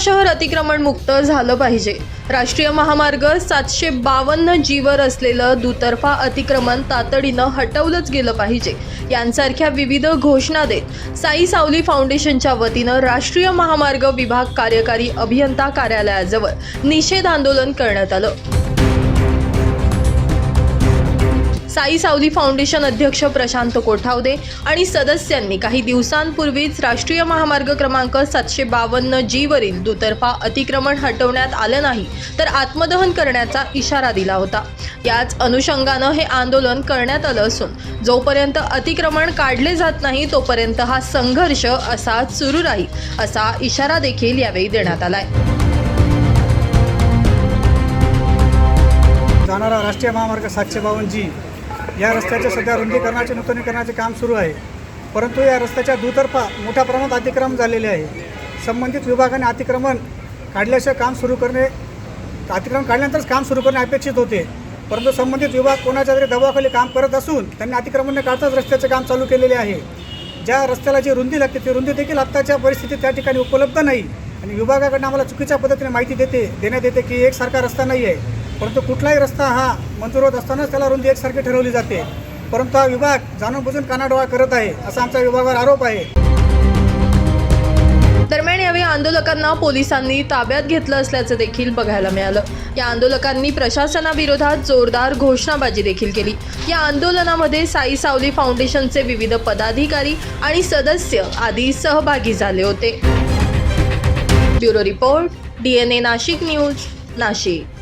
शहर अतिक्रमण मुक्त झालं पाहिजे. राष्ट्रीय महामार्ग सातशे बावन्न जीवर असलेलं दुतर्फा अतिक्रमण तातडीनं हटवलंच गेलं पाहिजे. यांसारख्या विविध घोषणा देत साई सावली फाउंडेशनच्या वतीनं राष्ट्रीय महामार्ग विभाग कार्यकारी अभियंता कार्यालयाजवळ निषेध आंदोलन करण्यात आलं. साई सावली फाउंडेशन अध्यक्ष प्रशांत कोठावदे आणि सदस्यांनी काही दिवसांपूर्वीच राष्ट्रीय महामार्ग क्रमांक सातशे बावन्न जीवरील दुतर्फा अतिक्रमण हटवण्यात आलं नाही तर आत्मदहन करण्याचा इशारा दिला होता. याच अनुषंगानं हे आंदोलन करण्यात आलं असून जोपर्यंत अतिक्रमण काढले जात नाही तोपर्यंत हा संघर्ष असा सुरू राहील असा इशारा देखील यावेळी देण्यात आलाय. जाणारा राष्ट्रीय महामार्ग सातशे बावन्न जी या रस्त्याच्या सध्या रुंदीकरणाचे नूतनीकरणाचे काम सुरू आहे. परंतु या रस्त्याच्या दुतर्फा मोठ्या प्रमाणात अतिक्रमण झालेले आहे. संबंधित विभागाने अतिक्रमण काढल्याशिवाय काम सुरू करणे अतिक्रमण काढल्यानंतरच काम सुरू करणे अपेक्षित होते. परंतु संबंधित विभाग कोणाच्या तरी दबावाखाली काम करत असून त्यांनी अतिक्रमण न काढताच रस्त्याचे काम चालू केलेले आहे. ज्या रस्त्याला जी रुंदी लागते ती रुंदी देखील आत्ताच्या परिस्थितीत त्या ठिकाणी उपलब्ध नाही. आणि विभागाकडनं आम्हाला चुकीच्या पद्धतीने माहिती देते देण्यात येते की एकसारखा रस्ता नाही आहे. परंतु कुठलाही रस्ता हा मंजूर होत असतानाच त्याला रुंदी एकसारखी ठरवली जाते. परंतु हा विभाग जाणूनबुजून कानाडोळा करत आहे असा आमचा विभागावर आरोप आहे. दरम्यान यावेळी आंदोलकांना पोलिसांनी ताब्यात घेतलं असल्याचं देखील बघायला मिळालं. या आंदोलकांनी प्रशासनाविरोधात जोरदार घोषणाबाजी देखील केली. या आंदोलनामध्ये साई सावली फाउंडेशनचे विविध पदाधिकारी आणि सदस्य आदी सहभागी झाले होते. Bureau report D N A Nashik news Nashik.